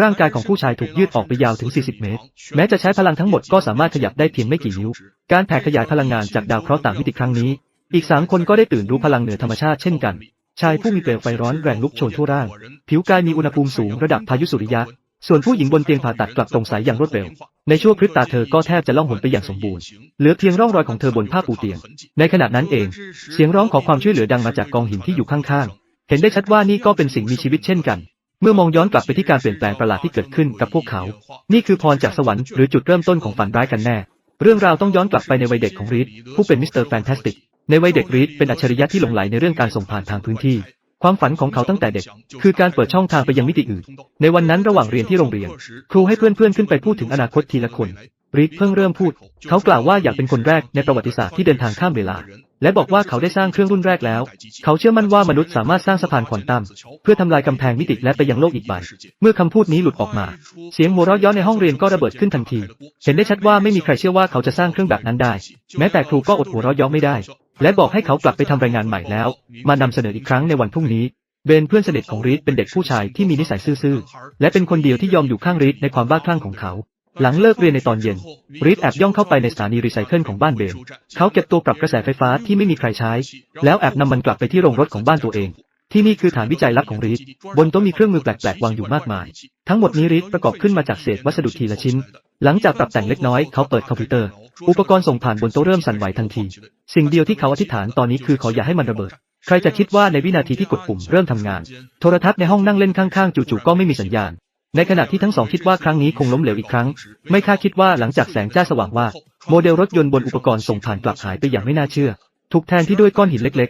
ร่างกายของผู้ชายถูกยืดออกไปยาวถึง 40 เมตร แม้จะใช้พลังทั้งหมดก็สามารถขยับได้เพียงไม่กี่นิ้ว การแผ่ขยายพลังงานจากดาวเคราะห์ต่างมิติครั้งนี้ อีกสามคนก็ได้ตื่นรู้พลังเหนือธรรมชาติเช่นกัน ชายผู้มีเปลวไฟร้อนแรงลุกโชนทั่วร่าง ผิวกายมีอุณหภูมิสูงระดับพายุสุริยะ ส่วนผู้หญิงบนเตียงผ่าตัดกลับตรงใสอย่างรวดเร็ว ในช่วงพริบตาเธอก็แทบจะล่องหนไปอย่างสมบูรณ์ เหลือเพียงร่องรอยของเธอบนผ้าปูเตียง ในขณะนั้นเอง เสียงร้องขอความช่วยเหลือดังมาจากกองหินที่อยู่ข้างๆ เห็นได้ชัดว่านี่ก็เป็นสิ่งมีชีวิตเช่นกัน เมื่อมองย้อนกลับไปที่การเปลี่ยนแปลงประหลาดที่เกิดขึ้นกับพวกเขา นี่คือพรจากสวรรค์หรือจุดเริ่มต้นของฝันร้ายกันแน่ เรื่องราวต้องย้อนกลับไปในวัยเด็กของรีดผู้เป็นมิสเตอร์แฟนตาสติก ในวัยเด็กรีดเป็นอัจฉริยะที่หลงไหลในเรื่องการส่งผ่านทางพื้นที่ ความฝันของเขาตั้งแต่เด็ก คือการเปิดช่องทางไปยังมิติอื่น ในวันนั้นระหว่างเรียนที่โรงเรียน ครูให้เพื่อนๆขึ้นไปพูดถึงอนาคตทีละคนรีดเพิ่งเริ่มพูด เขากล่าวว่าอยากเป็นคนแรกในประวัติศาสตร์ที่เดินทางข้ามเวลา และบอกว่าเขาได้สร้างเครื่องรุ่นแรกแล้ว เขาเชื่อมั่นว่ามนุษย์สามารถสร้างสะพานควอนตัม เพื่อทำลายกำแพงมิติและไปยังโลกอีกใบ เมื่อคำพูดนี้หลุดออกมา เสียงหัวเราะย้อนในห้องเรียนก็ระเบิดขึ้นทันที เห็นได้ชัดว่าไม่มีใครเชื่อว่าเขาจะสร้างเครื่องแบบนั้นได้ แม้แต่ครูก็อดหัวเราะย้อนไม่ได้ และบอกให้เขากลับไปทำรายงานใหม่แล้ว มานำเสนออีกครั้งในวันพรุ่งนี้เบนเพื่อนสนิทของรีดเป็นเด็กผู้ชายที่มีนิสัยซื่อๆ และเป็นคนเดียวที่ยอมอยู่ข้างรีดในความบ้าคลั่งของเขา หลังเลิกเรียนในตอนเย็น รีดแอบย่องเข้าไปในสถานีรีไซเคิลของบ้านเบนเขาเก็บตัวปรับกระแสไฟฟ้าที่ไม่มีใครใช้ แล้วแอบนำมันกลับไปที่โรงรถของบ้านตัวเอง ที่นี่คือฐานวิจัยลับของรีดบนโต๊ะมีเครื่องมือแปลกๆวางอยู่มากมาย ทั้งหมดนี้รีดประกอบขึ้นมาจากเศษวัสดุทีละชิ้น หลังจากปรับแต่งเล็กน้อยเขาเปิดคอมพิวเตอร์ อุปกรณ์ส่งผ่านบนโต๊ะเริ่มสั่นไหวทันที สิ่งเดียวที่เขาอธิษฐานตอนนี้คือขออย่าให้มันระเบิดใครจะคิดว่าในวินาทีที่กดปุ่มเริ่มทำงาน โทรทัศน์ในห้องนั่งเล่นข้างๆ จู่ๆก็ไม่มีสัญญาณ ในขณะที่ทั้งสองคิดว่าครั้งนี้คงล้มเหลวอีกครั้ง ไม่คาดคิดว่าหลังจากแสงจ้าสว่างว่า โมเดลรถยนต์บนอุปกรณ์ส่งผ่านกลับหายไปอย่างไม่น่าเชื่อ ถูกแทนที่ด้วยก้อนหินเล็ก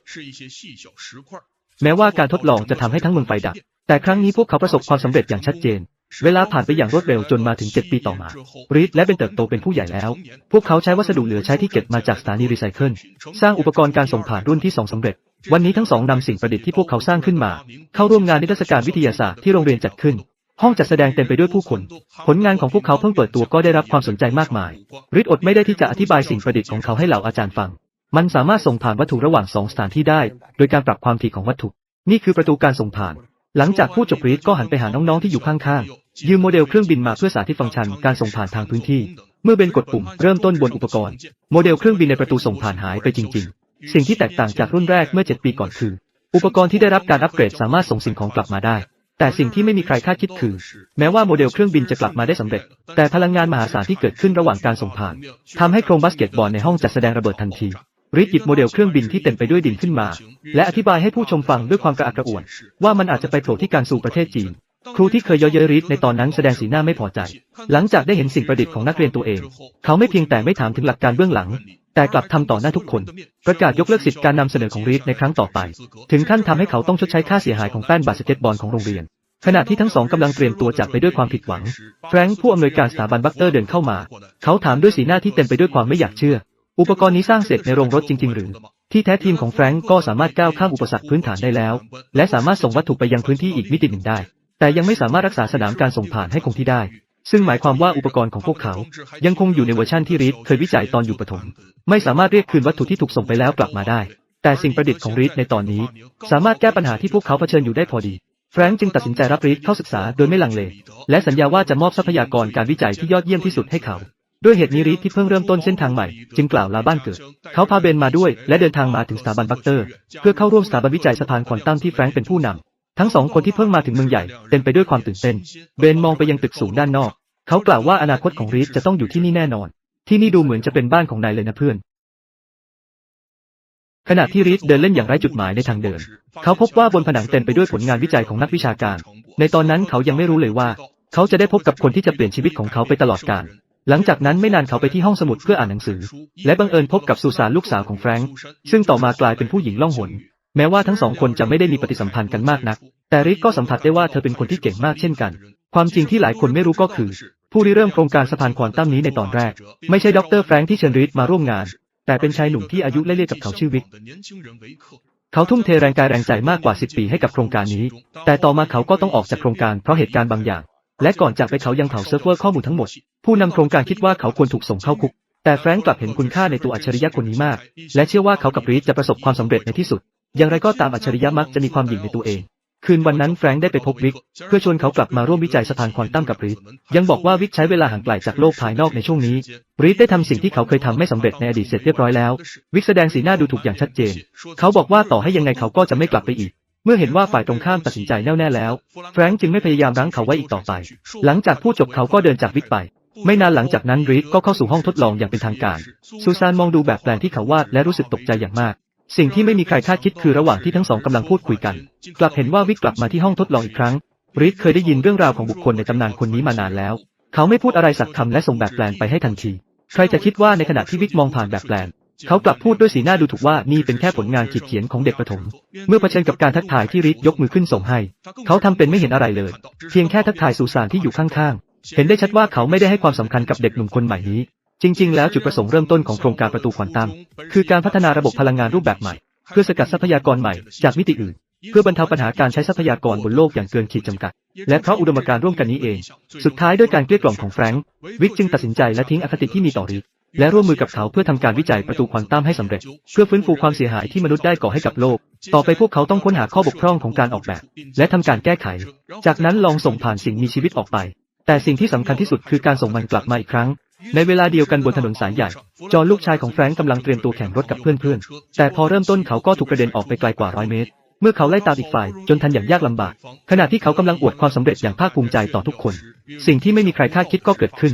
ๆ แม้ว่าการทดลองจะทำให้ทั้งเมืองไฟดับ แต่ครั้งนี้พวกเขาประสบความสำเร็จอย่างชัดเจน เวลาผ่านไปอย่างรวดเร็วจนมาถึง 7 ปีต่อมา รีดและเป็นเติบโตเป็นผู้ใหญ่แล้ว พวกเขาใช้วัสดุเหลือใช้ที่เก็บมาจากสถานีรีไซเคิล สร้างอุปกรณ์การส่งผ่านรุ่นที่สองสำเร็จ วันนี้ทั้งสองนำสิ่งประดิษฐ์ที่พวกเขาสร้างขึ้นมา เข้าร่วมงานนิทรรศการวิทยาศาสตร์ที่โรงเรียนจัดขึ้น ห้องจัดแสดงเต็มไปด้วยผู้คน ผลงานของพวกเขาเพิ่งเปิดตัวก็ได้รับความสนใจมากมายริดอดไม่ได้ที่จะอธิบายสิ่งประดิษฐ์ของเขาให้เหล่าอาจารย์ฟัง มันสามารถส่งผ่านวัตถุระหว่างสองสถานที่ได้ โดยการปรับความถี่ของวัตถุ นี่คือประตูการส่งผ่าน หลังจากพูดจบรีดก็หันไปหาน้องๆที่อยู่ข้างๆ ยืมโมเดลเครื่องบินมาเพื่อสาธิตฟังก์ชันการส่งผ่านทางพื้นที่ เมื่อเบนกดปุ่มเริ่มต้นบนอุปกรณ์ โมเดลเครื่องบินในประตูส่งผ่านหายไปจริง ๆ สิ่งที่แตกต่างจากรุ่นแรกเมื่อ 7 ปีก่อนคือ อุปกรณ์ที่ได้รับการอัปเกรดสามารถส่งสิ่งของกลับมาได้ แต่สิ่งที่ไม่มีใครคาดคิดคือ แม้ว่าโมเดลเครื่องบินจะกลับมาได้สำเร็จ แต่พลังงานมหาศาลที่เกิดขึ้นระหว่างการส่งผ่านทำให้โครงบาสเกตบอลในห้องจัดแสดงระเบิดทันทีริดหยิบโมเดลเครื่องบินที่เต็มไปด้วยดินขึ้นมา และอธิบายให้ผู้ชมฟังด้วยความกระอักกระอ่วน ว่ามันอาจจะไปโผล่ที่การสู่ประเทศจีน ครูที่เคยเยาะเย้ยริดในตอนนั้นแสดงสีหน้าไม่พอใจ หลังจากได้เห็นสิ่งประดิษฐ์ของนักเรียนตัวเอง เขาไม่เพียงแต่ไม่ถามถึงหลักการเบื้องหลัง แต่กลับทำต่อหน้าทุกคน ประกาศยกเลิกสิทธิการนำเสนอของรีดในครั้งต่อไป ถึงขั้นทำให้เขาต้องชดใช้ค่าเสียหายของแป้นบาสเกตบอลของโรงเรียน ขณะที่ทั้งสองกำลังเตรียมตัวจากไปด้วยความผิดหวัง แฟรงค์ผู้อำนวยการสถาบันบัคเตอร์เดินเข้ามา เขาถามด้วยสีหน้าที่เต็มไปด้วยความไม่อยากเชื่อ อุปกรณ์นี้สร้างเสร็จในโรงรถจริง ๆ หรือ ที่แท้ทีมของแฟรงก์ก็สามารถก้าวข้ามอุปสรรคพื้นฐานได้แล้ว และสามารถส่งวัตถุไปยังพื้นที่อีกมิติหนึ่งได้ แต่ยังไม่สามารถรักษาสนามการส่งผ่านให้คงที่ได้ ซึ่งหมายความว่าอุปกรณ์ของพวกเขา ยังคงอยู่ในเวอร์ชันที่รีดเคยวิจัยตอนอยู่ประถมไม่สามารถเรียกคืนวัตถุที่ถูกส่งไปแล้วกลับมาได้ แต่สิ่งประดิษฐ์ของรีดในตอนนี้ สามารถแก้ปัญหาที่พวกเขาเผชิญอยู่ได้พอดีแฟรงก์จึงตัดสินใจรับรีดเข้าศึกษาโดยไม่ลังเล และสัญญาว่าจะมอบทรัพยากรการวิจัยที่ยอดเยี่ยมที่สุดให้เขา ด้วยเหตุนี้รีดที่เพิ่งเริ่มต้นเส้นทางใหม่ จึงกล่าวลาบ้านเกิด เขาพาเบนมาด้วย และเดินทางมาถึงสถาบันบัคเตอร์ เพื่อเข้าร่วมสถาบันวิจัยสะพานควอนตัมที่แฟรงก์เป็นผู้นำ ทั้งสองคนที่เพิ่งมาถึงเมืองใหญ่เต็มไปด้วยความตื่นเต้น เบนมองไปยังตึกสูงด้านนอก เขากล่าวว่าอนาคตของรีดจะต้องอยู่ที่นี่แน่นอน ที่นี่ดูเหมือนจะเป็นบ้านของนายเลยนะเพื่อน ขณะที่รีดเดินเล่นอย่างไร้จุดหมายในทางเดิน เขาพบว่าบนผนังเต็มไปด้วยผลงานวิจัยของนักวิชาการ ในตอนนั้นเขายังไม่รู้เลยว่า เขาจะได้พบกับคนที่จะเปลี่ยนชีวิตของเขาไปตลอดกาลหลังจากนั้นไม่นานเขาไปที่ห้องสมุดเพื่ออ่านหนังสือ และบังเอิญพบกับสุสานลูกสาวของแฟรงค์ซึ่งต่อมากลายเป็นผู้หญิงล่องหนแม้ว่าทั้งสองคนจะไม่ได้มีปฏิสัมพันธ์กันมากนัก แต่ริกก็สัมผัสได้ว่าเธอเป็นคนที่เก่งมากเช่นกัน ความจริงที่หลายคนไม่รู้ก็คือ ผู้ริเริ่มโครงการสะพานควอนตัมนี้ในตอนแรก ไม่ใช่ดรแฟรงค์ที่เชิญริดมาร่วมงาน แต่เป็นชายหนุ่มที่อายุเลี่ยกับเขาชื่อวิกเขาทุ่มเทแรงกายแรงใจมากกว่า 10 ปีให้กับโครงการนี้ แต่ต่อมาเขาก็ต้องออกจากโครงการเพราะเหตุการณ์บางอย่าง และก่อนจากไปเขายังเผาเซิร์ฟเวอร์ข้อมูลทั้งหมด ผู้นำโครงการคิดว่าเขาควรถูกส่งเข้าคุก แต่แฟรงก์กลับเห็นคุณค่าในตัวอัจฉริยะคนนี้มาก และเชื่อว่าเขากับรีดจะประสบความสำเร็จในที่สุด อย่างไรก็ตามอัจฉริยะมักจะมีความหยิ่งในตัวเอง คืนวันนั้นแฟรงค์ได้ไปพบวิก เพื่อชวนเขากลับมาร่วมวิจัยสะพานควอนตัมกับรีดยังบอกว่าวิกใช้เวลาห่างไกลจากโลกภายนอกในช่วงนี้รีดได้ทำสิ่งที่เขาเคยทำไม่สำเร็จในอดีตเสร็จเรียบร้อยแล้ว วิกแสดงสีหน้าดูถูกอย่างชัดเจน เขาบอกว่าต่อให้ยังไงเขาก็จะไม่กลับไปอีก เมื่อเห็นว่าฝ่ายตรงข้ามตัดสินใจแน่วแน่แล้ว แฟรงค์จึงไม่พยายามรั้งเขาไว้อีกต่อไป หลังจากพูดจบเขาก็เดินจากวิกไปไม่นานหลังจากนั้นรีดก็เข้าสู่ห้องทดลองอย่างเป็นทางการ ซูซานมองดูแบบแปลนที่เขาวาดและรู้สึกตกใจอย่างมาก สิ่งที่ไม่มีใครคาดคิดคือระหว่างที่ทั้งสองกำลังพูดคุยกัน กลับเห็นว่าวิกกลับมาที่ห้องทดลองอีกครั้งรีดเคยได้ยินเรื่องราวของบุคคลในตำนานคนนี้มานานแล้ว เขาไม่พูดอะไรสักคำและส่งแบบแปลนไปให้ทันที ใครจะคิดว่าในขณะที่วิกมองผ่านแบบแปลนเขากลับพูดด้วยสีหน้าดูถูกว่านี่เป็นแค่ผลงานขีดเขียนของเด็กประถม เมื่อเผชิญกับการทักทายที่ริดยกมือขึ้นส่งให้ เขาทำเป็นไม่เห็นอะไรเลย เพียงแค่ทักทายสุสานที่อยู่ข้างๆ เห็นได้ชัดว่าเขาไม่ได้ให้ความสำคัญกับเด็กหนุ่มคนใหม่นี้ จริง ๆ แล้วจุดประสงค์เริ่มต้นของโครงการประตูควอนตัมคือการพัฒนาระบบพลังงานรูปแบบใหม่ เพื่อสกัดทรัพยากรใหม่จากมิติอื่น เพื่อบรรเทาปัญหาการใช้ทรัพยากรบนโลกอย่างเกินขีดจำกัด และเพราะอุดมการณ์ร่วมกันนี้เอง สุดท้ายด้วยการเกลี้ยกล่อมของแฟรงค์วิกจึงตัดสินใจและทิ้งอคติที่มีต่อรีดและร่วมมือกับเขาเพื่อทำการวิจัยประตูควอนตัมให้สำเร็จ เพื่อฟื้นฟูความเสียหายที่มนุษย์ได้ก่อให้กับโลก ต่อไปพวกเขาต้องค้นหาข้อบกพร่องของการออกแบบ และทำการแก้ไข จากนั้นลองส่งผ่านสิ่งมีชีวิตออกไป แต่สิ่งที่สำคัญที่สุดคือการส่งมันกลับมาอีกครั้ง ในเวลาเดียวกันบนถนนสายใหญ่ จอห์ลูกชายของแฟรงก์กำลังเตรียมตัวแข่งรถกับเพื่อนๆ แต่พอเริ่มต้นเขาก็ถูกกระเด็นออกไปไกลกว่าร้อยเมตร เมื่อเขาไล่ตามอีกฝ่ายจนทันอย่างยากลำบาก ขณะที่เขากำลังอวดความสำเร็จอย่างภาคภูมิใจต่อทุกคน สิ่งที่ไม่มีใครคาดคิดก็เกิดขึ้น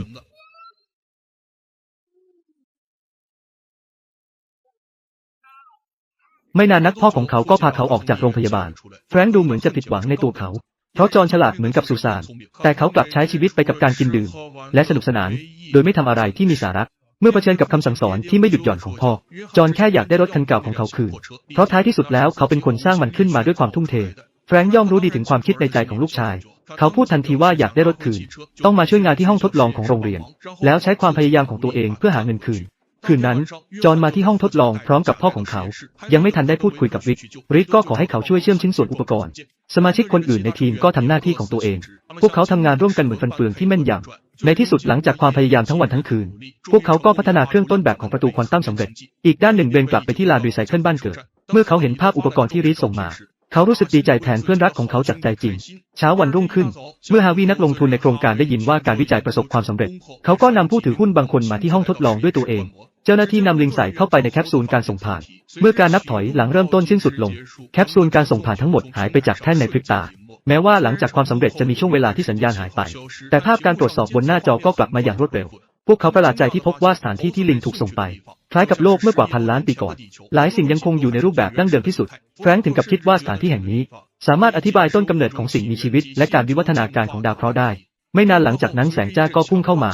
ไม่นานนักพ่อของเขาก็พาเขาออกจากโรงพยาบาล แฟรงค์ดูเหมือนจะผิดหวังในตัวเขา เพราะจอห์นฉลาดเหมือนกับสุสาน แต่เขากลับใช้ชีวิตไปกับการกินดื่ม และสนุกสนาน โดยไม่ทำอะไรที่มีสาระ เมื่อเผชิญกับคำสั่งสอนที่ไม่หยุดหย่อนของพ่อ จอห์นแค่อยากได้รถคันเก่าของเขาคืน เพราะท้ายที่สุดแล้วเขาเป็นคนสร้างมันขึ้นมาด้วยความทุ่มเท แฟรงค์ย่อมรู้ดีถึงความคิดในใจของลูกชาย เขาพูดทันทีว่าอยากได้รถคืน ต้องมาช่วยงานที่ห้องทดลองของโรงเรียน แล้วใช้ความพยายามของตัวเองเพื่อหาเงินคืน คืนนั้น จอห์นมาที่ห้องทดลองพร้อมกับพ่อของเขา ยังไม่ทันได้พูดคุยกับริกริกก็ขอให้เขาช่วยเชื่อมชิ้นส่วนอุปกรณ์ สมาชิกคนอื่นในทีมก็ทำหน้าที่ของตัวเอง พวกเขาทำงานร่วมกันเหมือนฟันเฟืองที่แม่นยำในที่สุดหลังจากความพยายามทั้งวันทั้งคืน พวกเขาก็พัฒนาเครื่องต้นแบบของประตูควอนตัมสำเร็จ อีกด้านหนึ่งเบนกลับไปที่ลานรีไซเคิลบ้านเกิด เมื่อเขาเห็นภาพอุปกรณ์ที่รีดส่งมาเขารู้สึกดีใจแทนเพื่อนรักของเขาจากใจจริง เช้าวันรุ่งขึ้น เมื่อฮาวีนักลงทุนในโครงการได้ยินว่าการวิจัยประสบความสำเร็จ เขาก็นำผู้ถือหุ้นบางคนมาที่ห้องทดลองด้วยตัวเอง เจ้าหน้าที่นำลิงใส่เข้าไปในแคปซูลการส่งผ่าน เมื่อการนับถอยหลังเริ่มต้นสิ้นสุดลง แคปซูลการส่งผ่านทั้งหมดหายไปจากแท่นในพริบตา แม้ว่าหลังจากความสำเร็จจะมีช่วงเวลาที่สัญญาณหายไป แต่ภาพการตรวจสอบบนหน้าจอก็กลับมาอย่างรวดเร็ว พวกเขาประหลาดใจที่พบว่าสถานที่ที่ลิงถูกส่งไป คล้ายกับโลกเมื่อกว่าพันล้านปีก่อน หลายสิ่งยังคงอยู่ในรูปแบบดั้งเดิมที่สุด แฟรงค์ถึงกับคิดว่าสถานที่แห่งนี้ สามารถอธิบายต้นกำเนิดของสิ่งมีชีวิต และการวิวัฒนาการของดาวเคราะห์ได้ ไม่นานหลังจากนั้นแสงจ้าก็พุ่งเข้ามา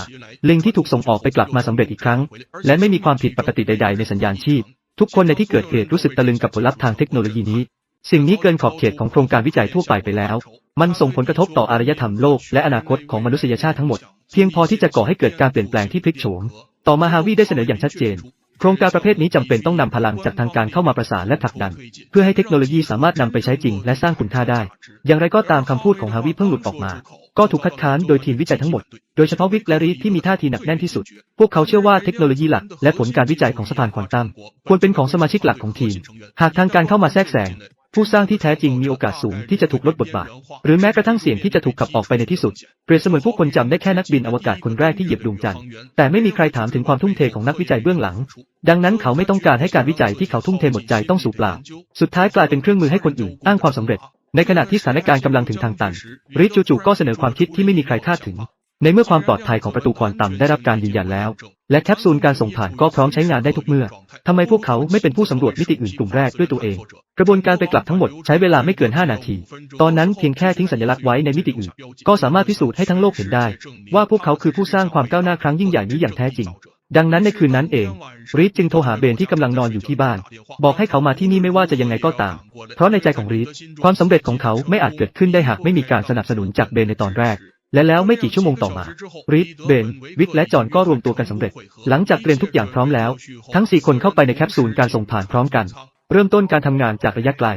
ลิงที่ถูกส่งออกไปกลับมาสำเร็จอีกครั้ง และไม่มีความผิดปกติใด ๆ ในสัญญาณชีพ ทุกคนในที่เกิดเหตุรู้สึกตะลึงกับผลลัพธ์ทางเทคโนโลยีนี้ สิ่งนี้เกินขอบเขตของโครงการวิจัยทั่วไปไปแล้ว มันส่งผลกระทบต่ออารยธรรมโลกและอนาคตของมนุษยชาติทั้งหมด เพียงพอที่จะก่อให้เกิดการเปลี่ยนแปลงที่พลิกโฉม ต่อมาฮาวิได้เสนออย่างชัดเจน โครงการประเภทนี้จำเป็นต้องนำพลังจากทางการเข้ามาประสานและผลักดัน เพื่อให้เทคโนโลยีสามารถนำไปใช้จริงและสร้างคุณค่าได้ อย่างไรก็ตามคำพูดของฮาวิเพิ่งหลุดออกมา ก็ถูกคัดค้านโดยทีมวิจัยทั้งหมด โดยเฉพาะวิกและรีที่มีท่าทีหนักแน่นที่สุด พวกเขาเชื่อว่าเทคโนโลยีหลักและผลการวิจัยของสะพานควอนตัมควรเป็นของสมาชิกหลักของทีม หากทางการเข้ามาแทรกแซง ผู้สร้างที่แท้จริงมีโอกาสสูงที่จะถูกลดบทบาท หรือแม้กระทั่งเสียงที่จะถูกขับออกไปในที่สุด เปรียบเสมือนผู้คนจำได้แค่นักบินอวกาศคนแรกที่เหยียบดวงจันทร์ แต่ไม่มีใครถามถึงความทุ่มเทของนักวิจัยเบื้องหลัง ดังนั้นเขาไม่ต้องการให้การวิจัยที่เขาทุ่มเทหมดใจต้องสูญเปล่า สุดท้ายกลายเป็นเครื่องมือให้คนอื่นอ้างความสำเร็จ ในขณะที่สถานการณ์กำลังถึงทางตันริจู่ๆก็เสนอความคิดที่ไม่มีใครคาดถึง ในเมื่อความปลอดภัยของประตูควอนตัมได้รับการยืนยันแล้ว และแคปซูลการส่งผ่านก็พร้อมใช้งานได้ทุกเมื่อทำไมพวกเขาไม่เป็นผู้สำรวจมิติอื่นกลุ่มแรกด้วยตัวเอง กระบวนการไปกลับทั้งหมดใช้เวลาไม่เกิน 5 นาที ตอนนั้นเพียงแค่ทิ้งสัญลักษณ์ไว้ในมิติอื่น ก็สามารถพิสูจน์ให้ทั้งโลกเห็นได้ ว่าพวกเขาคือผู้สร้างความก้าวหน้าครั้งยิ่งใหญ่นี้อย่างแท้จริงดังนั้นในคืนนั้นเองรีดจึงโทรหาเบนที่กำลังนอนอยู่ที่บ้าน บอกให้เขามาที่นี่ไม่ว่าจะยังไงก็ตาม เพราะในใจของรีดความสำเร็จของเขาไม่อาจเกิดขึ้นได้หากไม่มีการสนับสนุนจากเบนในตอนแรก และแล้วไม่กี่ชั่วโมงต่อมาริดเบน วิกและจอห์นก็รวมตัวกันสำเร็จ หลังจากเตรียมทุกอย่างพร้อมแล้ว ทั้งสี่คนเข้าไปในแคปซูลการส่งผ่านพร้อมกัน เริ่มต้นการทำงานจากระยะไกล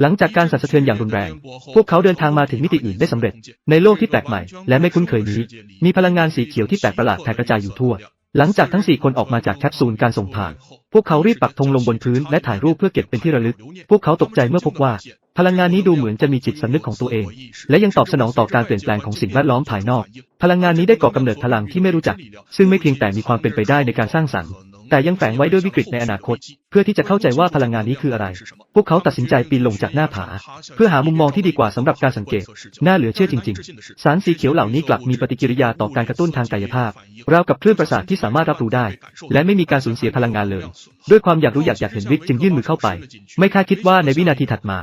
หลังจากการสั่นสะเทือนอย่างรุนแรง พวกเขาเดินทางมาถึงมิติอื่นได้สำเร็จ ในโลกที่แปลกใหม่ และไม่คุ้นเคยนี้ มีพลังงานสีเขียวที่แปลกประหลาดแผ่กระจายอยู่ทั่วหลังจากทั้งสี่คนออกมาจากแคปซูลการส่งผ่าน พวกเขารีบปักธงลงบนพื้นและถ่ายรูปเพื่อเก็บเป็นที่ระลึก พวกเขาตกใจเมื่อพบว่า พลังงานนี้ดูเหมือนจะมีจิตสำนึกของตัวเอง และยังตอบสนองต่อการเปลี่ยนแปลงของสิ่งแวดล้อมภายนอก พลังงานนี้ได้ก่อกำเนิดพลังที่ไม่รู้จัก ซึ่งไม่เพียงแต่มีความเป็นไปได้ในการสร้างสรรค์ แต่ยังแฝงไว้ด้วยวิกฤตในอนาคต เพื่อที่จะเข้าใจว่าพลังงานนี้คืออะไร พวกเขาตัดสินใจปีนลงจากหน้าผา เพื่อหามุมมองที่ดีกว่าสำหรับการสังเกต น่าเหลือเชื่อจริง ๆ สารสีเขียวเหล่านี้กลับมีปฏิกิริยาต่อการกระตุ้นทางกายภาพ ราวกับคลื่นประสาทที่สามารถรับรู้ได้ และไม่มีการสูญเสียพลังงานเลย ด้วยความอยากรู้อยากอยากเห็นริกจึงยื่นมือเข้าไป ไม่คาดคิดว่าในวินาทีถัดมา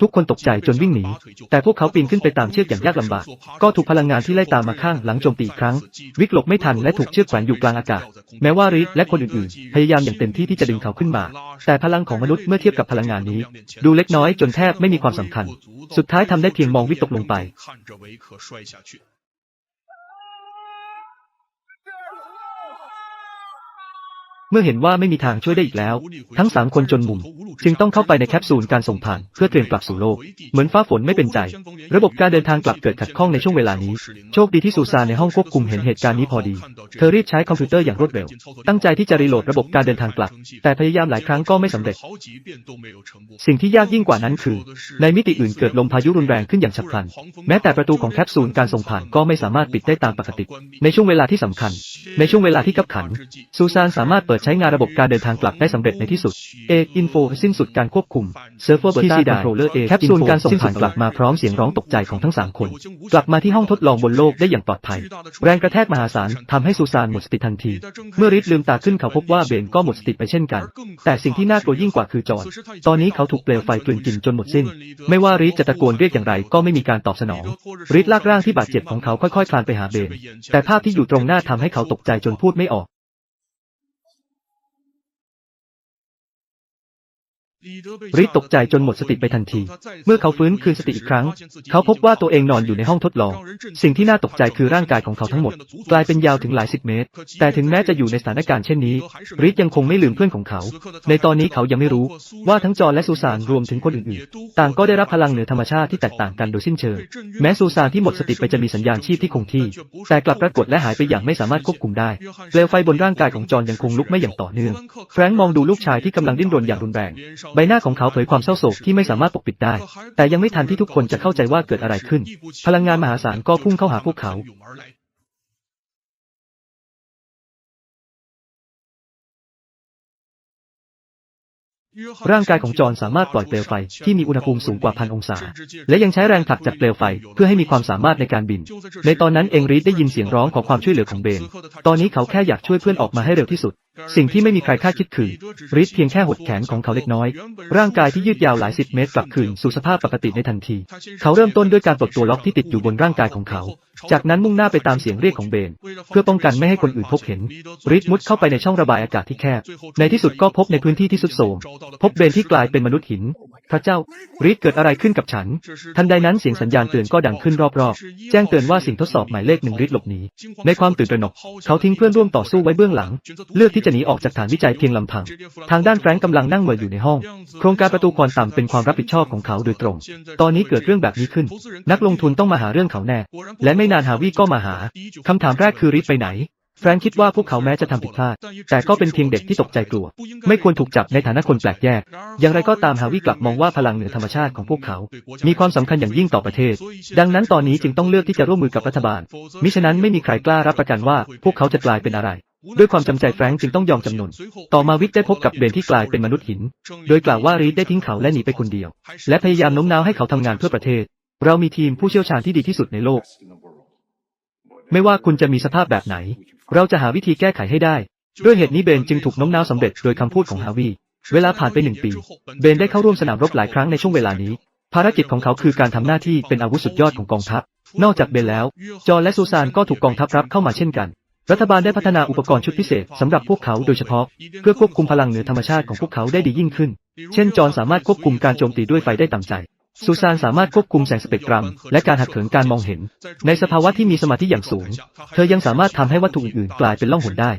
ทุกคนตกใจจนวิ่งหนี แต่พวกเขาปีนขึ้นไปตามเชือกอย่างยากลำบาก ก็ถูกพลังงานที่ไล่ตามมาข้างหลังโจมตีอีกครั้ง วิกหลบไม่ทันและถูกเชือกแขวนอยู่กลางอากาศ แม้ว่าริสและคนอื่นๆ พยายามอย่างเต็มที่ที่จะดึงเขาขึ้นมา แต่พลังของมนุษย์เมื่อเทียบกับพลังงานนี้ ดูเล็กน้อยจนแทบไม่มีความสำคัญ สุดท้ายทำได้เพียงมองวิกตกลงไป เมื่อเห็นว่าไม่มีทางช่วยได้อีกแล้ว ทั้งสามคนจนมุม จึงต้องเข้าไปในแคปซูลการส่งผ่านเพื่อเตรียมกลับสู่โลก เหมือนฟ้าฝนไม่เป็นใจ ระบบการเดินทางกลับเกิดขัดข้องในช่วงเวลานี้ โชคดีที่ซูซานในห้องควบคุมเห็นเหตุการณ์นี้พอดี เธอรีบใช้คอมพิวเตอร์อย่างรวดเร็ว ตั้งใจที่จะรีโหลดระบบการเดินทางกลับ แต่พยายามหลายครั้งก็ไม่สำเร็จ สิ่งที่ยากยิ่งกว่านั้นคือ ในมิติอื่นเกิดลมพายุรุนแรงขึ้นอย่างฉับพลัน แม้แต่ประตูของแคปซูลการส่งผ่านก็ไม่สามารถปิดได้ตามปกติ ในช่วงเวลาที่สำคัญ ในช่วงเวลาที่ขับขัน ซูซานสามารถเปิดใช้งานระบบการเดินทางกลับได้สำเร็จในที่สุดเออินโฟสิ้นสุดการควบคุมเซิร์ฟเวอร์เบต้าคอนโทรลเลอร์เอแคปซูลการส่งผ่านกลับมาพร้อมเสียงร้องตกใจของทั้งสามคน กลับมาที่ห้องทดลองบนโลกได้อย่างปลอดภัย แรงกระแทกมหาศาลทำให้ซูซานหมดสติทันที เมื่อริดลืมตาขึ้นเขาพบว่าเบนก็หมดสติไปเช่นกัน แต่สิ่งที่น่ากลัวยิ่งกว่าคือจอห์นตอนนี้เขาถูกเปลวไฟกลืนกินจนหมดสิ้น ไม่ว่าริดจะตะโกนเรียกอย่างไรก็ไม่มีการตอบสนองริดลากร่างที่บาดเจ็บของเขาค่อยๆคลานไปหาเบนแต่ภาพที่อยู่ตรงหน้าทำให้เขาตกใจจนพูดไม่ออก ริดตกใจจนหมดสติไปทันที เมื่อเขาฟื้นคืนสติอีกครั้ง เขาพบว่าตัวเองนอนอยู่ในห้องทดลอง สิ่งที่น่าตกใจคือร่างกายของเขาทั้งหมด กลายเป็นยาวถึงหลายสิบเมตร แต่ถึงแม้จะอยู่ในสถานการณ์เช่นนี้ ริดยังคงไม่ลืมเพื่อนของเขา ในตอนนี้เขายังไม่รู้ ว่าทั้งจอห์นและซูซานรวมถึงคนอื่นๆ ต่างก็ได้รับพลังเหนือธรรมชาติที่แตกต่างกันโดยสิ้นเชิง แม้ซูซานที่หมดสติไปจะมีสัญญาณชีพที่คงที่ แต่กลับปรากฏและหายไปอย่างไม่สามารถควบคุมได้ เปลวไฟบนร่างกายของจอห์นยังคงลุกไม่อย่างต่อเนื่อง แฟรงค์มองดูลูกชายที่กำลังดิ้นรนอย่างรุนแรงใบหน้าของเขาเผยความเศร้าโศกที่ไม่สามารถปกปิดได้ แต่ยังไม่ทันที่ทุกคนจะเข้าใจว่าเกิดอะไรขึ้น พลังงานมหาศาลก็พุ่งเข้าหาพวกเขา ร่างกายของจอห์นสามารถปล่อยเปลวไฟที่มีอุณหภูมิสูงกว่าพันองศา และยังใช้แรงผลักจากเปลวไฟเพื่อให้มีความสามารถในการบิน ในตอนนั้นเองรีดได้ยินเสียงร้องขอความช่วยเหลือของเบน ตอนนี้เขาแค่อยากช่วยเพื่อนออกมาให้เร็วที่สุด สิ่งที่ไม่มีใครคาดคิดคือริดเพียงแค่หดแขนของเขาเล็กน้อย ร่างกายที่ยืดยาวหลายสิบเมตรกลับคืนสู่สภาพปกติในทันที เขาเริ่มต้นด้วยการปลดตัวล็อกที่ติดอยู่บนร่างกายของเขา จากนั้นมุ่งหน้าไปตามเสียงเรียกของเบน เพื่อป้องกันไม่ให้คนอื่นพบเห็นริดมุดเข้าไปในช่องระบายอากาศที่แคบ ในที่สุดก็พบในพื้นที่ที่สุดโทมพบเบนที่กลายเป็นมนุษย์หิน พระเจ้าริดเกิดอะไรขึ้นกับฉัน ทันใดนั้นเสียงสัญญาณเตือนก็ดังขึ้นรอบๆ แจ้งเตือนว่าสิ่งทดสอบหมายเลขหนึ่งริดหลบหนีในความตื่นตระหนก เขาทิ้งเพื่อนร่วมต่อสู้ไว้เบื้องหลัง เลือกที่จะจะหนีออกจากฐานวิจัยเพียงลำพัง ทางด้านแฟรงก์กำลังนั่งเหม่ออยู่ในห้อง โครงการประตูควอนต่ำเป็นความรับผิดชอบของเขาโดยตรง ตอนนี้เกิดเรื่องแบบนี้ขึ้น นักลงทุนต้องมาหาเรื่องเขาแน่ และไม่นานฮาวิก็มาหาคำถามแรกคือริดไปไหนแฟรงค์คิดว่าพวกเขาแม้จะทำผิดพลาด แต่ก็เป็นเพียงเด็กที่ตกใจกลัว ไม่ควรถูกจับในฐานะคนแปลกแยก อย่างไรก็ตามฮาวิกลับมองว่าพลังเหนือธรรมชาติของพวกเขา มีความสำคัญอย่างยิ่งต่อประเทศ ดังนั้นตอนนี้จึงต้องเลือกที่จะร่วมมือกับรัฐบาล มิฉะนั้นไม่มีใครกล้ารับประกันว่าพวกเขาจะกลายเป็นอะไร ด้วยความจำใจแฟรงค์จึงต้องยอมจำนน ต่อมาวิกได้พบกับเบนที่กลายเป็นมนุษย์หิน โดยกล่าวว่ารีดได้ทิ้งเขาและหนีไปคนเดียว และพยายามโน้มน้าวให้เขาทำงานเพื่อประเทศ เรามีทีมผู้เชี่ยวชาญที่ดีที่สุดในโลก ไม่ว่าคุณจะมีสภาพแบบไหน เราจะหาวิธีแก้ไขให้ได้ ด้วยเหตุนี้เบนจึงถูกโน้มน้าวสำเร็จโดยคำพูดของฮาวี เวลาผ่านไปหนึ่งปี เบนได้เข้าร่วมสนามรบหลายครั้งในช่วงเวลานี้ ภารกิจของเขาคือการทำหน้าที่เป็นอาวุธสุดยอดของกองทัพ นอกจากเบนแล้ว จอและซูซานก็ถูกกองทัพรับเข้ามาเช่นกัน รัฐบาลได้พัฒนาอุปกรณ์ชุดพิเศษสำหรับพวกเขาโดยเฉพาะ เพื่อควบคุมพลังเหนือธรรมชาติของพวกเขาได้ดียิ่งขึ้น เช่น จอห์นสามารถควบคุมการโจมตีด้วยไฟได้ตามใจ ซูซานสามารถควบคุมแสงสเปกตรัม และการหักเหินการมองเห็น ในสภาวะที่มีสมาธิอย่างสูง เธอยังสามารถทำให้วัตถุอื่นๆ กลายเป็นล่องหนได้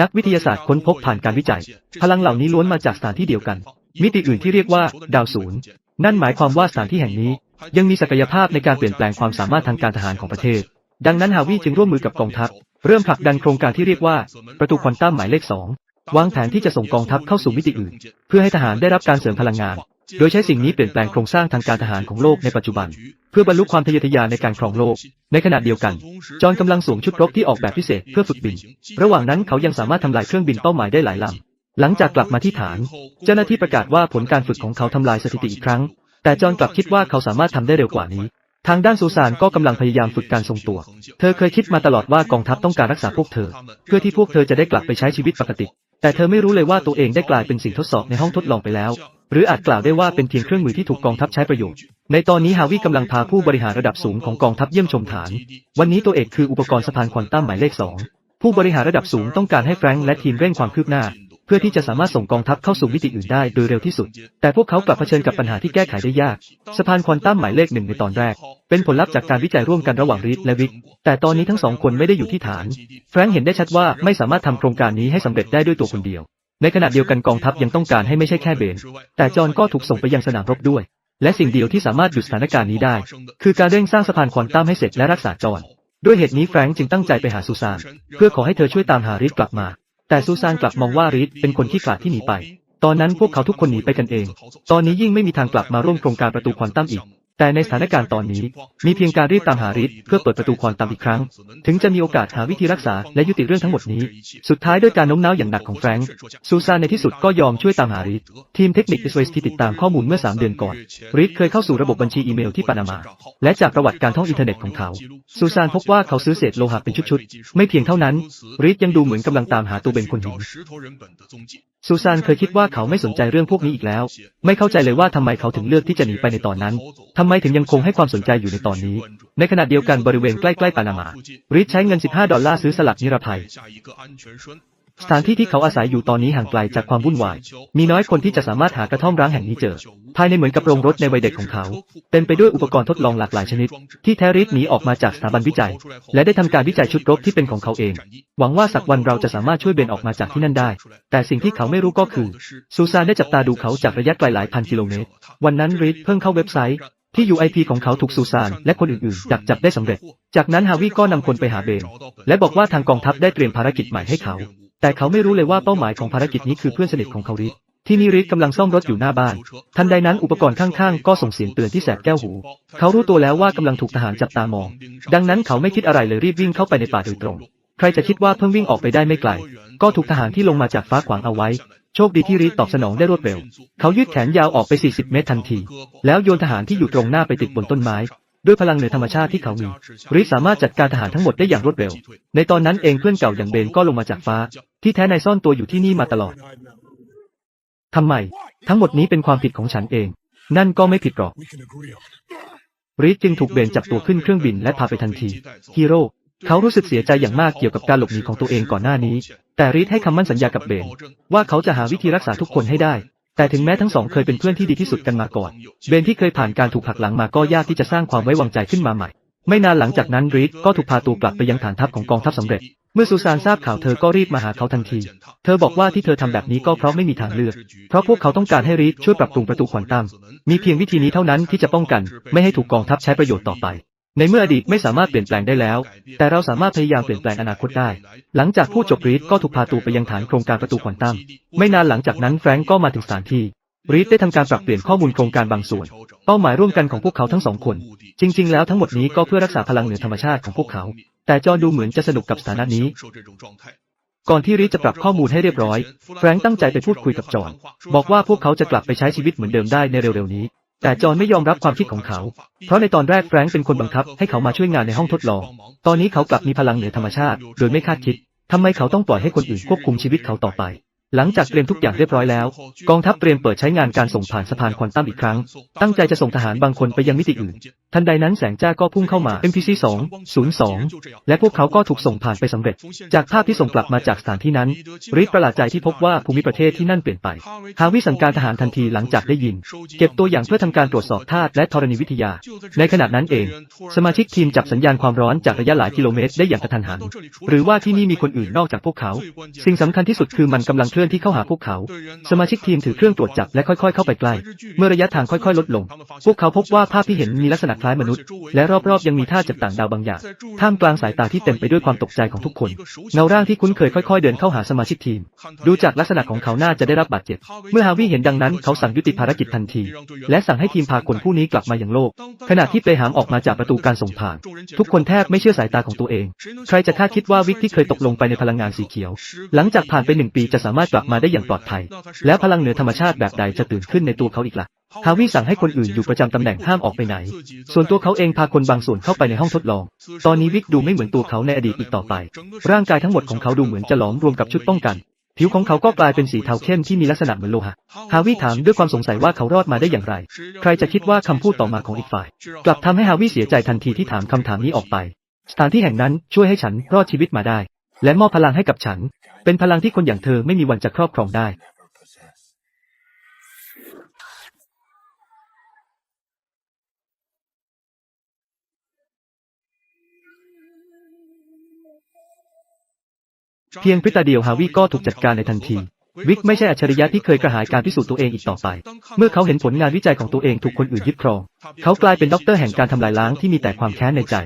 นักวิทยาศาสตร์ค้นพบผ่านการวิจัย พลังเหล่านี้ล้วนมาจากสถานที่เดียวกัน มิติอื่นที่เรียกว่า ดาวศูนย์นั่นหมายความว่าสถานที่แห่งนี้ ยังมีศักยภาพในการเปลี่ยนแปลงความสามารถทางการทหารของประเทศ ดังนั้นฮาวิจึงร่วมมือกับกองทัพ เริ่มผลักดันโครงการที่เรียกว่า ประตูควอนตัมหมายเลขสองวางแผนที่จะส่งกองทัพเข้าสู่มิติอื่น เพื่อให้ทหารได้รับการเสริมพลังงาน โดยใช้สิ่งนี้เปลี่ยนแปลงโครงสร้างทางการทหารของโลกในปัจจุบัน เพื่อบรรลุความทะเยอทะยานในการครองโลก ในขณะเดียวกัน จอห์นกำลังสวมชุดรบที่ออกแบบพิเศษเพื่อฝึกบิน ระหว่างนั้นเขายังสามารถทำลายเครื่องบินเป้าหมายได้หลายลำหลังจากกลับมาที่ฐาน เจ้าหน้าที่ประกาศว่าผลการฝึกของเขาทำลายสถิติอีกครั้ง แต่จอห์นกลับคิดว่าเขาสามารถทำได้เร็วกว่านี้ ทางด้านซูซานก็กำลังพยายามฝึกการทรงตัว เธอเคยคิดมาตลอดว่ากองทัพต้องการรักษาพวกเธอ เพื่อที่พวกเธอจะได้กลับไปใช้ชีวิตปกติ แต่เธอไม่รู้เลยว่าตัวเองได้กลายเป็นสิ่งทดสอบในห้องทดลองไปแล้ว หรืออาจกล่าวได้ว่าเป็นเพียงเครื่องมือที่ถูกกองทัพใช้ประโยชน์ ในตอนนี้ฮาวิกำลังพาผู้บริหารระดับสูงของกองทัพเยี่ยมชมฐาน วันนี้ตัวเอกคืออุปกรณ์สะพานควอนตัมหมายเลขสองผู้บริหารระดับสูงต้องการให้แฟรงค์และทีมเร่งความคืบหน้า เพื่อที่จะสามารถส่งกองทัพเข้าสู่มิติอื่นได้โดยเร็วที่สุด แต่พวกเขากลับเผชิญกับปัญหาที่แก้ไขได้ยาก สะพานควอนตัมหมายเลขหนึ่งในตอนแรก เป็นผลลัพธ์จากการวิจัยร่วมกันระหว่างรีดและวิก แต่ตอนนี้ทั้งสองคนไม่ได้อยู่ที่ฐาน แฟรงค์เห็นได้ชัดว่าไม่สามารถทำโครงการนี้ให้สำเร็จได้ด้วยตัวคนเดียว ในขณะเดียวกันกองทัพยังต้องการให้ไม่ใช่แค่เบน แต่จอห์นก็ถูกส่งไปยังสนามรบด้วย และสิ่งเดียวที่สามารถหยุดสถานการณ์นี้ได้ คือการเร่งสร้างสะพานควอนตัมให้เสร็จและรักษาจอห์นด้วยเหตุนี้แฟรงค์จึงตั้งใจไปหาซูซาน เพื่อขอให้เธอช่วยตามหาริดกลับมา แต่ซูซานกลับมองว่าริดเป็นคนที่กลาดที่หนีไป ตอนนั้นพวกเขาทุกคนหนีไปกันเอง ตอนนี้ยิ่งไม่มีทางกลับมาร่วมโครงการประตูควอนตัมอีก แต่ในสถานการณ์ตอนนี้ มีเพียงการรีบตามหาริดเพื่อเปิดประตูควอนตัมอีกครั้ง ถึงจะมีโอกาสหาวิธีรักษาและยุติเรื่องทั้งหมดนี้ สุดท้ายด้วยการโน้มน้าวอย่างหนักของแฟรงค์ซูซานในที่สุดก็ยอมช่วยตามหาริดทีมเทคนิคอิสเวสที่ติดตามข้อมูลเมื่อ 3 เดือนก่อนริดเคยเข้าสู่ระบบบัญชีอีเมลที่ปานามา และจากประวัติการท่องอินเทอร์เน็ตของเขาซูซานพบว่าเขาซื้อเศษโลหะเป็นชุดๆไม่เพียงเท่านั้นริดยังดูเหมือนกำลังตามหาตัวเบนคนหิน ซูซานเคยคิดว่าเขาไม่สนใจเรื่องพวกนี้อีกแล้ว ไม่เข้าใจเลยว่าทำไมเขาถึงเลือกที่จะหนีไปในตอนนั้นทำไมถึงยังคงให้ความสนใจอยู่ในตอนนี้ ในขณะเดียวกันบริเวณใกล้ๆปานามาริชใช้เงิน 15 ดอลลาร์ซื้อสลักนิรภัย สถานที่ที่เขาอาศัยอยู่ตอนนี้ห่างไกลจากความวุ่นวาย มีน้อยคนที่จะสามารถหากระท่อมร้างแห่งนี้เจอ ภายในเหมือนกับโรงรถในวัยเด็กของเขา เต็มไปด้วยอุปกรณ์ทดลองหลากหลายชนิด ที่แทริสหนีออกมาจากสถาบันวิจัย และได้ทำการวิจัยชุดรบที่เป็นของเขาเอง หวังว่าสักวันเราจะสามารถช่วยเบนออกมาจากที่นั่นได้ แต่สิ่งที่เขาไม่รู้ก็คือ ซูซานได้จับตาดูเขาจากระยะไกลหลายพันกิโลเมตร วันนั้นริดเพิ่งเข้าเว็บไซต์ที่ UIP ของเขาถูกซูซานและคนอื่นๆดักจับได้สำเร็จ จากนั้นฮาวิก็นำคนไปหาเบน และบอกว่าทางกองทัพได้เตรียมภารกิจใหม่ให้เขา แต่เขาไม่รู้เลยว่าเป้าหมายของภารกิจนี้คือเพื่อนสนิทของเขาริที่นี่ริดกำลังซ่อมรถอยู่หน้าบ้าน ทันใดนั้นอุปกรณ์ข้างๆ ก็ส่งเสียงเตือนที่แสบแก้วหู เขารู้ตัวแล้วว่ากำลังถูกทหารจับตามอง ดังนั้นเขาไม่คิดอะไรเลยรีบวิ่งเข้าไปในป่าโดยตรง ใครจะคิดว่าเพิ่งวิ่งออกไปได้ไม่ไกล ก็ถูกทหารที่ลงมาจากฟ้าขวางเอาไว้ โชคดีที่ริตอบสนองได้รวดเร็ว เขายืดแขนยาวออกไป 40 เมตรทันที แล้วโยนทหารที่อยู่ตรงหน้าไปติดบนต้นไม้ด้วยพลังเหนือธรรมชาติที่เขามีริสามารถจัดการทหารทั้งหมดได้อย่างรวดเร็ว ในตอนนั้นเองเพื่อนเก่าอย่างเบนก็ลงมาจากฟ้า ที่แท้นายซ่อนตัวอยู่ที่นี่มาตลอด ทำไม ทั้งหมดนี้เป็นความผิดของฉันเอง นั่นก็ไม่ผิดหรอกริดจึงถูกเบนจับตัวขึ้นเครื่องบินและพาไปทันที ฮีโร่ เขารู้สึกเสียใจอย่างมากเกี่ยวกับการหลบหนีของตัวเองก่อนหน้านี้ แต่ริดให้คำมั่นสัญญากับเบน ว่าเขาจะหาวิธีรักษาทุกคนให้ได้ แต่ถึงแม้ทั้งสองเคยเป็นเพื่อนที่ดีที่สุดกันมาก่อน เบนที่เคยผ่านการถูกหักหลังมาก็ยากที่จะสร้างความไว้วางใจขึ้นมาใหม่ ไม่นานหลังจากนั้นริดก็ถูกพาตัวกลับไปยังฐานทัพของกองทัพสำเร็จ มื่อซูซานทราบข่าวเธอก็รีบมาหาเขาทันที เธอบอกว่าที่เธอทำแบบนี้ก็เพราะไม่มีทางเลือก เพราะพวกเขาต้องการให้ริดช่วยปรับปรุงประตูควอนตัมมีเพียงวิธีนี้เท่านั้นที่จะป้องกัน ไม่ให้ถูกกองทัพใช้ประโยชน์ต่อไป ในเมื่ออดีตไม่สามารถเปลี่ยนแปลงได้แล้ว แต่เราสามารถพยายามเปลี่ยนแปลงอนาคตได้ หลังจากผู้จบรีดก็ถูกพาตัวไปยังฐานโครงการประตูควอนตัมไม่นานหลังจากนั้นแฟรงก์ก็มาถึงสถานที่ รีดได้ทำการปรับเปลี่ยนข้อมูลโครงการบางส่วน เป้าหมายร่วมกันของพวกเขาทั้งสองคน จริง ๆ แล้วทั้งหมดนี้ก็เพื่อรักษาพลังเหนือธรรมชาติของพวกเขา แต่จอห์นดูเหมือนจะสนุกกับสถานะนี้ ก่อนที่ริชจะปรับข้อมูลให้เรียบร้อย แฟรงค์ตั้งใจไปพูดคุยกับจอห์นบอกว่าพวกเขาจะกลับไปใช้ชีวิตเหมือนเดิมได้ในเร็วๆนี้ แต่จอห์นไม่ยอมรับความคิดของเขา เพราะในตอนแรกแฟรงค์เป็นคนบังคับให้เขามาช่วยงานในห้องทดลอง ตอนนี้เขากลับมีพลังเหนือธรรมชาติ โดยไม่คาดคิดทำไมเขาต้องปล่อยให้คนอื่นควบคุมชีวิตเขาต่อไป หลังจากเตรียมทุกอย่างเรียบร้อยแล้ว กองทัพเตรียมเปิดใช้งานการส่งผ่านสะพานควอนตัมอีกครั้ง ตั้งใจจะส่งทหารบางคนไปยังมิติอื่น ทันใดนั้นแสงจ้าก็พุ่งเข้ามา NPC 202 และพวกเขาก็ถูกส่งผ่านไปสำเร็จ จากภาพที่ส่งกลับมาจากสถานที่นั้นริดประหลาดใจที่พบว่าภูมิประเทศที่นั่นเปลี่ยนไปฮาวิสั่งการทหารทันทีหลังจากได้ยิน เก็บตัวอย่างเพื่อทำการตรวจสอบธาตุและธรณีวิทยา ในขณะนั้นเอง สมาชิกทีมจับสัญญาณความร้อนจากระยะหลายกิโลเมตรได้อย่างกระทันหัน หรือว่าที่นี่มีคนอื่นนอกจากพวกเขา สิ่งสำคัญที่สุดคือมันกำลังเลื่อนที่เข้าหาพวกเขา สมาชิกทีมถือเครื่องตรวจจับและค่อยๆ เข้าไปใกล้ เมื่อระยะทางค่อยๆ ลดลง พวกเขาพบว่าภาพที่เห็นมีลักษณะคล้ายมนุษย์ และรอบๆ ยังมีท่าจากต่างดาวบางอย่าง ท่ามกลางสายตาที่เต็มไปด้วยความตกใจของทุกคน เงาร่างที่คุ้นเคยค่อยๆ เดินเข้าหาสมาชิกทีม ดูจากลักษณะของเขาน่าจะได้รับบาดเจ็บ เมื่อฮาวิเห็นดังนั้นเขาสั่งยุติภารกิจทันที และสั่งให้ทีมพาคนผู้นี้กลับมายังโลก ขณะที่เปหามออกมาจากประตูการส่งผ่าน ทุกคนแทบไม่เชื่อสายตาของตัวเอง ใครจะคาดคิดว่าวิกที่เคยตกลงไปในพลังงานสีเขียว หลังจากผ่านไปหนึ่งปีจะสามารถกลับมาได้อย่างปลอดภัย แล้วพลังเหนือธรรมชาติแบบใดจะตื่นขึ้นในตัวเขาอีกล่ะฮาวิสั่งให้คนอื่นอยู่ประจำตำแหน่งห้ามออกไปไหน ส่วนตัวเขาเองพาคนบางส่วนเข้าไปในห้องทดลอง ตอนนี้วิกดูไม่เหมือนตัวเขาในอดีตอีกต่อไป ร่างกายทั้งหมดของเขาดูเหมือนจะหลอมรวมกับชุดป้องกัน ผิวของเขาก็กลายเป็นสีเทาเข้มที่มีลักษณะเหมือนโลหะ ฮาวิถามด้วยความสงสัยว่าเขารอดมาได้อย่างไร ใครจะคิดว่าคำพูดต่อมาของอีกฝ่าย กลับทำให้ฮาวิเสียใจทันทีที่ถามคำถามนี้ออกไป สถานที่แห่งนั้นช่วยให้ฉันรอดชีวิตมาได้ และมอบพลังให้กับฉัน เป็นพลังที่คนอย่างเธอไม่มีวันจะครอบครองได้ เพียงพริตาเดียวฮาวิก็ถูกจัดการในทันที วิกไม่ใช่อัจฉริยะที่เคยกระหายการพิสูจน์ตัวเองอีกต่อไป เมื่อเขาเห็นผลงานวิจัยของตัวเองถูกคนอื่นยึดครอง เขากลายเป็นด็อกเตอร์แห่งการทำลายล้างที่มีแต่ความแค้นในใจ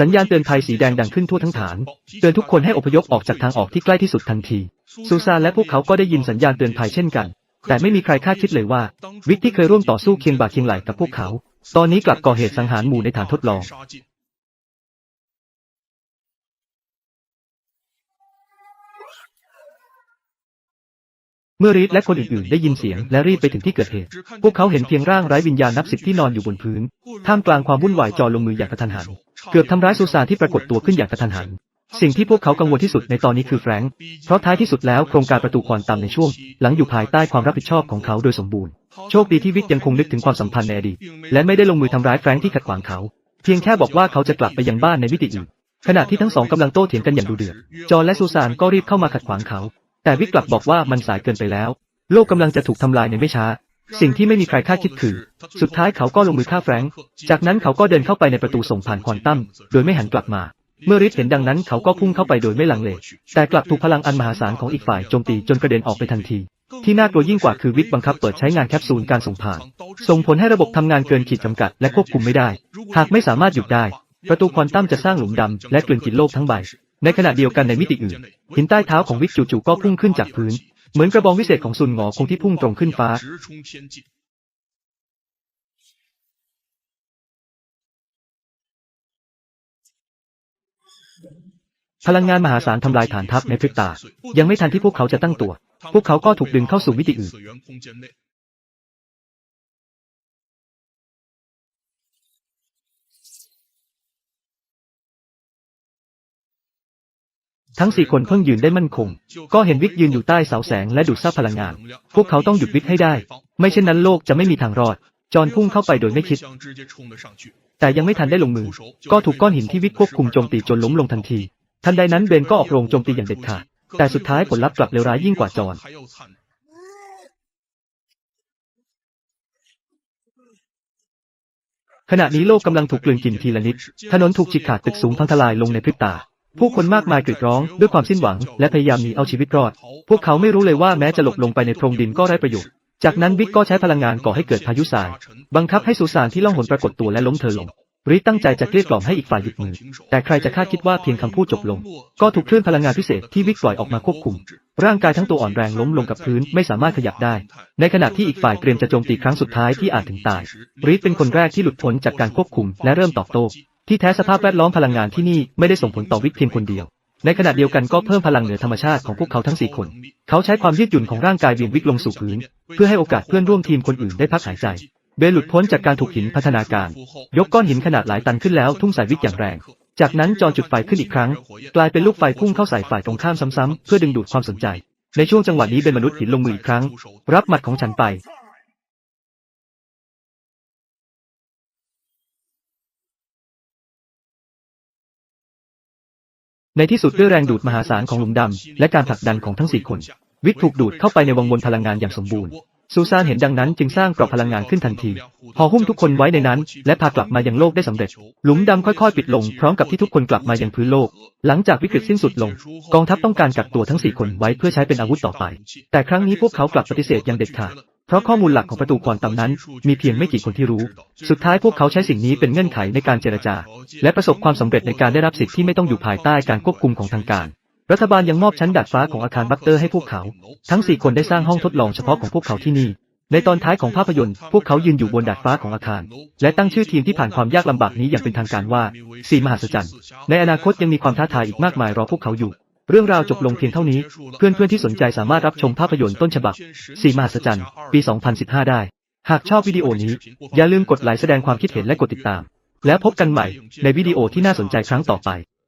สัญญาณเตือนภัยสีแดงดังขึ้นทั่วทั้งฐาน เตือนทุกคนให้อพยพออกจากทางออกที่ใกล้ที่สุดทันที ซูซานและพวกเขาก็ได้ยินสัญญาณเตือนภัยเช่นกัน แต่ไม่มีใครคาดคิดเลยว่า วิกที่เคยร่วมต่อสู้เคียงบ่าเคียงไหลกับพวกเขา ตอนนี้กลับก่อเหตุสังหารหมู่ในฐานทดลอง เมื่อรีดและคนอื่นๆ ได้ยินเสียงและรีบไปถึงที่เกิดเหตุ พวกเขาเห็นเพียงร่างไร้วิญญาณนับสิบที่นอนอยู่บนพื้น ท่ามกลางความวุ่นวายจอลงมืออย่างกระทันหัน เกือบทำร้ายซูซานที่ปรากฏตัวขึ้นอย่างกระทันหัน สิ่งที่พวกเขากังวลที่สุดในตอนนี้คือแฟรงค์ เพราะท้ายที่สุดแล้วโครงการประตูควอนตัมในช่วง หลังอยู่ภายใต้ความรับผิดชอบของเขาโดยสมบูรณ์ โชคดีที่วิกยังคงนึกถึงความสัมพันธ์ในอดีต และไม่ได้ลงมือทำร้ายแฟรงค์ที่ขัดขวางเขา เพียงแค่บอกว่าเขาจะกลับไปยังบ้านในมิติอื่นขณะที่ทั้งสองกำลังโต้เถียงกันอย่างดุเดือด จอและซูซานก็รีบเข้ามาขัดขวางเขา แต่วิกกลับบอกว่ามันสายเกินไปแล้ว โลกกำลังจะถูกทำลายในไม่ช้า สิ่งที่ไม่มีใครคาดคิดคือ สุดท้ายเขาก็ลงมือฆ่าแฟรงค์ จากนั้นเขาก็เดินเข้าไปในประตูส่งผ่านควอนตัม โดยไม่หันกลับมา เมื่อริทเห็นดังนั้นเขาก็พุ่งเข้าไปโดยไม่ลังเล แต่กลับถูกพลังอันมหาศาลของอีกฝ่ายโจมตีจนกระเด็นออกไปทันทีที่น่ากลัวยิ่งกว่าคือวิทย์บังคับเปิดใช้งานแคปซูลการส่งผ่าน ส่งผลให้ระบบทำงานเกินขีดจำกัดและควบคุมไม่ได้ หากไม่สามารถหยุดได้ ประตูควอนตัมจะสร้างหลุมดำและกลืนกินโลกทั้งใบ ในขณะเดียวกันในมิติอื่น หินใต้เท้าของวิกจู่ๆก็พุ่งขึ้นจากพื้น เหมือนกระบองวิเศษของซุนหงอคงที่พุ่งตรงขึ้นฟ้า พลังงานมหาศาลทำลายฐานทัพในพริบตา ยังไม่ทันที่พวกเขาจะตั้งตัว พวกเขาก็ถูกดึงเข้าสู่มิติอื่น ทั้งสี่คนเพิ่งยืนได้มั่นคง ก็เห็นวิกยืนอยู่ใต้เสาแสงและดูดซับพลังงาน พวกเขาต้องหยุดวิกให้ได้ ไม่เช่นนั้นโลกจะไม่มีทางรอด จอนพุ่งเข้าไปโดยไม่คิด แต่ยังไม่ทันได้ลงมือ ก็ถูกก้อนหินที่วิกควบคุมโจมตีจนล้มลงทันที ทันใดนั้นเบนก็ออกโรงโจมตีอย่างเด็ดขาด แต่สุดท้ายผลลัพธ์กลับเลวร้ายยิ่งกว่าจอนขณะนี้โลกกำลังถูกกลืนกินทีละนิด ถนนถูกฉีกขาดตึกสูงพังทลายลงในพริบตา ผู้คนมากมายกรีดร้องด้วยความสิ้นหวัง และพยายามหนีเอาชีวิตรอด พวกเขาไม่รู้เลยว่าแม้จะหลบลงไปในโพรงดินก็ไร้ประโยชน์ จากนั้นวิกก็ใช้พลังงานก่อให้เกิดพายุทราย บังคับให้สุสานที่ล่องหนปรากฏตัวและล้มเธอลงริตั้งใจจะเกลี้ยกล่อมให้อีกฝ่ายหยุดมือ แต่ใครจะคาดคิดว่าเพียงคำพูดจบลง ก็ถูกคลื่นพลังงานพิเศษที่วิกปล่อยออกมาควบคุม ร่างกายทั้งตัวอ่อนแรงล้มลงกับพื้นไม่สามารถขยับได้ ในขณะที่อีกฝ่ายเตรียมจะโจมตีครั้งสุดท้ายที่อาจถึงตายริเป็นคนแรกที่หลุดพ้นจากการควบคุมและเริ่มตอบโต้ ที่แท้สภาพแวดล้อมพลังงานที่นี่ไม่ได้ส่งผลต่อวิกเพียงคนเดียว ในขณะเดียวกันก็เพิ่มพลังเหนือธรรมชาติของพวกเขาทั้งสี่คน เขาใช้ความยืดหยุ่นของร่างกายเวียงวิกลงสู่พื้น เพื่อให้โอกาสเพื่อนร่วมทีมคนอื่นได้พักหายใจ เบนหลุดพ้นจากการถูกหินพัฒนาการ ยกก้อนหินขนาดหลายตันขึ้นแล้วทุ่งใส่วิกอย่างแรง จากนั้นจอจุดไฟขึ้นอีกครั้ง กลายเป็นลูกไฟพุ่งเข้าใส่ฝ่ายตรงข้ามซ้ำๆเพื่อดึงดูดความสนใจ ในช่วงจังหวะนี้เป็นมนุษย์หินลงมืออีกครั้ง รับหมัดของฉันไป ในที่สุดด้วยแรงดูดมหาศาลของหลุมดำ และการผลักดันของทั้งสี่คน วิกถูกดูดเข้าไปในวงวนพลังงานอย่างสมบูรณ์ ซูซานเห็นดังนั้นจึงสร้างกรอบพลังงานขึ้นทันทีห่อหุ้มทุกคนไว้ในนั้น และพากลับมายังโลกได้สำเร็จ หลุมดำค่อยๆ ปิดลงพร้อมกับที่ทุกคนกลับมายังพื้นโลก หลังจากวิกฤตสิ้นสุดลง กองทัพต้องการกักตัวทั้งสี่คนไว้เพื่อใช้เป็นอาวุธต่อไป แต่ครั้งนี้พวกเขากลับปฏิเสธอย่างเด็ดขาด เพราะข้อมูลหลักของประตูควอนตัมนั้น มีเพียงไม่กี่คนที่รู้ สุดท้ายพวกเขาใช้สิ่งนี้เป็นเงื่อนไขในการเจรจา และประสบความสำเร็จในการได้รับสิทธิ์ที่ไม่ต้องอยู่ภายใต้การควบคุมของทางการ รัฐบาลยังมอบชั้นดาดฟ้าของอาคารบัตเตอร์ให้พวกเขา ทั้งสี่คนได้สร้างห้องทดลองเฉพาะของพวกเขาที่นี่ ในตอนท้ายของภาพยนตร์ พวกเขายืนอยู่บนดาดฟ้าของอาคาร และตั้งชื่อทีมที่ผ่านความยากลำบากนี้อย่างเป็นทางการว่าสี่มหัศจรรย์ ในอนาคตยังมีความท้าทายอีกมากมายรอพวกเขาอยู่ เรื่องราวจบลงเพียงเท่านี้ เพื่อนๆที่สนใจสามารถรับชมภาพยนตร์ต้นฉบับสีมหัศจรรย์ ปี 2015 ได้ หากชอบวิดีโอนี้ อย่าลืมกดไลค์แสดงความคิดเห็นและกดติดตาม แล้วพบกันใหม่ในวิดีโอที่น่าสนใจครั้งต่อไป